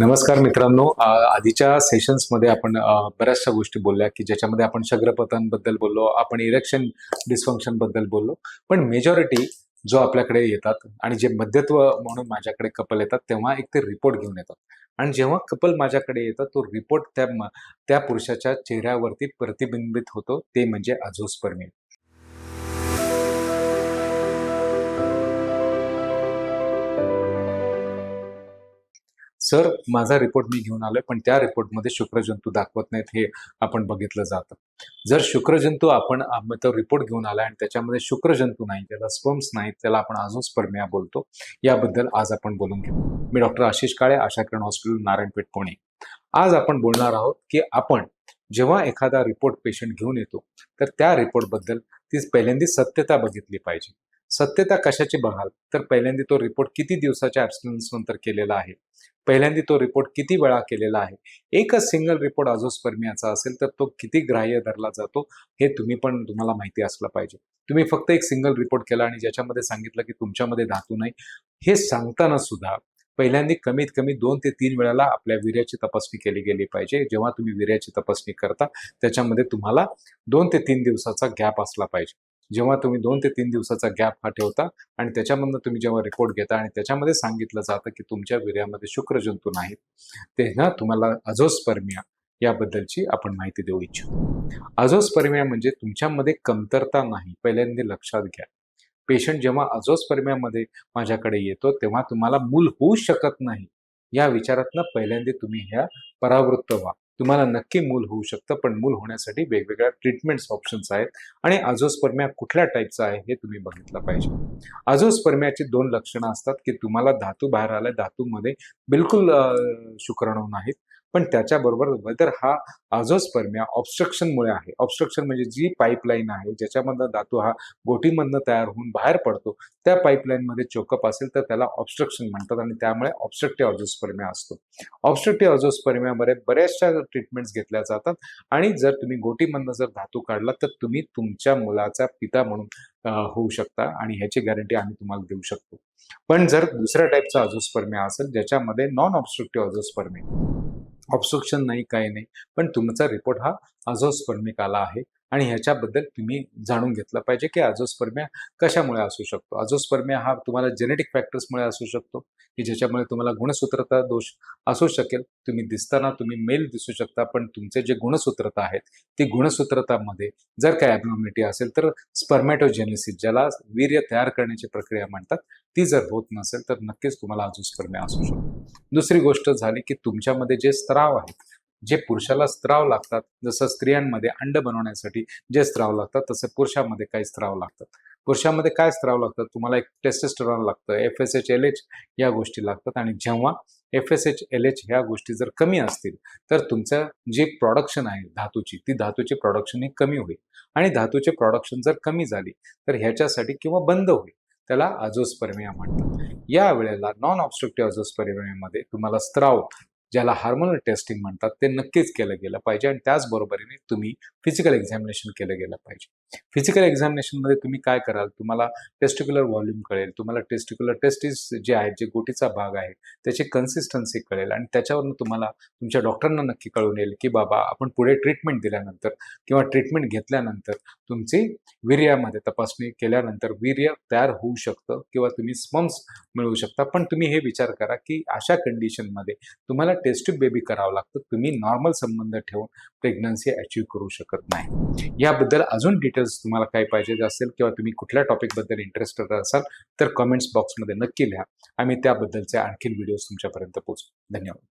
नमस्कार मित्रांनो. आधीच्या सेशन्समध्ये आपण बऱ्याचशा गोष्टी बोलल्या की ज्याच्यामध्ये आपण शग्रपथांबद्दल बोललो आपण इरेक्शन डिस्फंक्शनबद्दल बोललो. पण मेजॉरिटी जो आपल्याकडे येतात आणि जे मध्यत्व म्हणून माझ्याकडे कपल येतात तेव्हा एक ते रिपोर्ट घेऊन येतात. आणि जेव्हा कपल माझ्याकडे येतात तो रिपोर्ट त्या त्या पुरुषाच्या चेहऱ्यावरती प्रतिबिंबित होतो. ते म्हणजे अजोस्पर्मी. सर माझा रिपोर्ट मी घेऊन आलोय पण त्या रिपोर्टमध्ये शुक्रजंतू दाखवत नाहीत हे आपण बघितलं जातं. जर शुक्रजंतू आपण तो रिपोर्ट घेऊन आला आणि त्याच्यामध्ये शुक्रजंतू नाही त्याला स्पर्म्स नाहीत त्याला आपण अजून स्पर्मिया बोलतो याबद्दल आज आपण बोलून घेऊ. मी डॉक्टर आशिष काळे आशा किरण हॉस्पिटल नारायणपेठ पुणे. आज आपण बोलणार आहोत की आपण जेव्हा एखादा रिपोर्ट पेशंट घेऊन येतो तर त्या रिपोर्टबद्दल ती पहिल्यांदी सत्यता बघितली पाहिजे. सत्यता कशाची बघाल? तर पहिल्यांदा तो रिपोर्ट किती दिवसाच्या ॲब्सटन्स नंतर केलेला आहे? पहिल्यांदा तो रिपोर्ट किती वेळा केलेला आहे? एकच सिंगल रिपोर्ट अजोस्पर्मियाचा असेल तर तो किती ग्राह्य धरला जातो हे तुम्ही पण तुम्हाला माहिती असलं पाहिजे. तुम्ही फक्त एक सिंगल रिपोर्ट केला आणि ज्याच्यामध्ये सांगितलं की तुमच्यामध्ये धातू नाही हे सांगताना सुद्धा पहिल्यांदा कमीत कमी दोन ते तीन वेळाला आपल्या वीर्याची तपासणी केली गेली पाहिजे. जेव्हा तुम्ही वीर्याची तपासणी करता त्याच्यामध्ये तुम्हाला दोन ते तीन दिवसाचा गॅप असला पाहिजे. जेव्हा तुम्ही दोन ते तीन दिवसाचा गॅप हा ठेवता आणि त्याच्यामधनं तुम्ही जेव्हा रिपोर्ट घेता आणि त्याच्यामध्ये सांगितलं जातं की तुमच्या वीर्यामध्ये शुक्रजंतू नाहीत तेव्हा तुम्हाला अझोस्पर्मिया याबद्दलची आपण माहिती देऊ इच्छितो. अझोस्पर्मिया म्हणजे तुमच्यामध्ये कमतरता नाही पहिल्यांदा लक्षात घ्या. पेशंट जेव्हा अझोस्पर्मियामध्ये माझ्याकडे येतो तेव्हा तुम्हाला मूल होऊ शकत नाही. या विचारातनं पहिल्यांदा तुम्ही ह्या परावृत्त व्हा. तुम्हाला नक्की मूल होऊ शकतं पण मूल होण्यासाठी वेगवेगळ्या ट्रीटमेंट्स ऑप्शन्स आहेत आणि अझोस्पर्मिया कुठल्या टाईपचा आहे हे तुम्ही बघितलं पाहिजे. अझोस्पर्मियाची दोन लक्षणं असतात की तुम्हाला धातू बाहेर आल्या धातूमध्ये बिलकुल अं, शुक्राणू नाहीत. पण त्याच्याबरोबर वेदर हा अझोस्पर्मिया ऑब्स्ट्रक्शनमुळे आहे. ऑब्स्ट्रक्शन म्हणजे जी पाईपलाईन आहे ज्याच्यामधनं धातू हा गोटीमधनं तयार होऊन बाहेर पडतो त्या पाईपलाईनमध्ये चोकअप असेल तर त्याला ऑब्स्ट्रक्शन म्हणतात आणि त्यामुळे ऑब्स्ट्रक्टिव्ह अझोस्पर्मिया असतो. ऑब्स्ट्रक्टिव्ह अझोस्पर्मियामध्ये बऱ्याचशा ट्रीटमेंट्स घेतल्या जातात आणि जर तुम्ही गोटीमधनं जर धातू काढला तर तुम्ही तुमच्या मुलाचा पिता म्हणून होऊ शकता आणि ह्याची गॅरंटी आम्ही तुम्हाला देऊ शकतो. पण जर दुसऱ्या टाईपचा अजोस्पर्म्या असेल ज्याच्यामध्ये नॉन ऑब्स्ट्रक्टिव्ह अजोस्पर्म्या ऑब्स्ट्रक्शन नाही काही नाही. पण तुमचा रिपोर्ट हा अझोस्पर्मिक आला आहे. आणि ह्याच्याबद्दल तुम्ही जाणून घेतलं पाहिजे की अझोस्पर्मिया कशामुळे असू शकतो. अझोस्पर्मिया हा तुम्हाला जेनेटिक फॅक्टर्समुळे असू शकतो की ज्याच्यामुळे तुम्हाला गुणसूत्रता दोष असू शकेल. तुम्ही दिसताना तुम्ही मेल दिसू शकता पण तुमचे जे गुणसूत्रता आहेत ती गुणसूत्रतामध्ये जर काय ॲबनॉर्मिटी असेल तर स्पर्मॅटोजेनेसिस ज्याला वीर्य तयार करण्याची प्रक्रिया म्हणतात ती जर होत नसेल तर नक्कीच तुम्हाला अझोस्पर्मिया असू शकतो दुसरी गोष्ट झाली की तुमच्यामध्ये जे स्त्राव आहेत जे पुरुषाला स्त्राव लागतात जसं स्त्रियांमध्ये अंड बनवण्यासाठी जे स्त्राव लागतात तसे पुरुषामध्ये काही स्त्राव लागतात. पुरुषामध्ये काय स्त्राव लागतात? तुम्हाला एक टेस्टेस्टरॉन लागतं F S H L H या गोष्टी लागतात आणि जेव्हा F S H L H ह्या गोष्टी जर कमी असतील तर तुमचं जे प्रॉडक्शन आहे धातूची ती धातूची प्रॉडक्शन ही कमी होईल. आणि धातूचे प्रॉडक्शन जर कमी झाली तर ह्याच्यासाठी किंवा बंद होईल त्याला अझोस्पर्मिया म्हणतात. या वेळेला नॉन ऑब्स्ट्रक्टिव्ह अझोस्पर्मियामध्ये तुम्हाला स्त्राव ज्याला हार्मोनल टेस्टिंग म्हणतात ते नक्कीच केलं गेलं पाहिजे आणि त्याचबरोबरीने तुम्ही फिजिकल एक्झामिनेशन केलं गेलं पाहिजे. फिजिकल एक्झामिनेशनमध्ये तुम्ही काय कराल? तुम्हाला टेस्टिक्युलर व्हॉल्यूम कळेल. तुम्हाला टेस्टिक्युलर टेस्टिस जे आहेत जे गोटीचा भाग आहे त्याची कन्सिस्टन्सी कळेल आणि त्याच्यावरून तुम्हाला तुमच्या डॉक्टरांना नक्की कळून येईल की बाबा आपण पुढे ट्रीटमेंट दिल्यानंतर किंवा ट्रीटमेंट घेतल्यानंतर तुमची वीर्यामध्ये तपासणी केल्यानंतर वीर्य तयार होऊ शकतं किंवा तुम्ही स्पम्स मिळवू शकता. पण तुम्ही हे विचार करा की अशा कंडिशनमध्ये तुम्हाला टेस्टिक बेबी करावं लागतं. तुम्ही नॉर्मल संबंध ठेवून प्रेग्नन्सी अचीव करू शकत नाही. याबद्दल अजून डिटेल डिटेल्स तुम्हाला काय पाहिजे असेल किंवा तुम्ही कुठल्या टॉपिकबद्दल इंटरेस्टेड असाल तर कमेंट्स बॉक्समध्ये नक्की लिहा. आम्ही त्याबद्दलचे आणखीन व्हिडिओज तुमच्यापर्यंत पोहोचू धन्यवाद.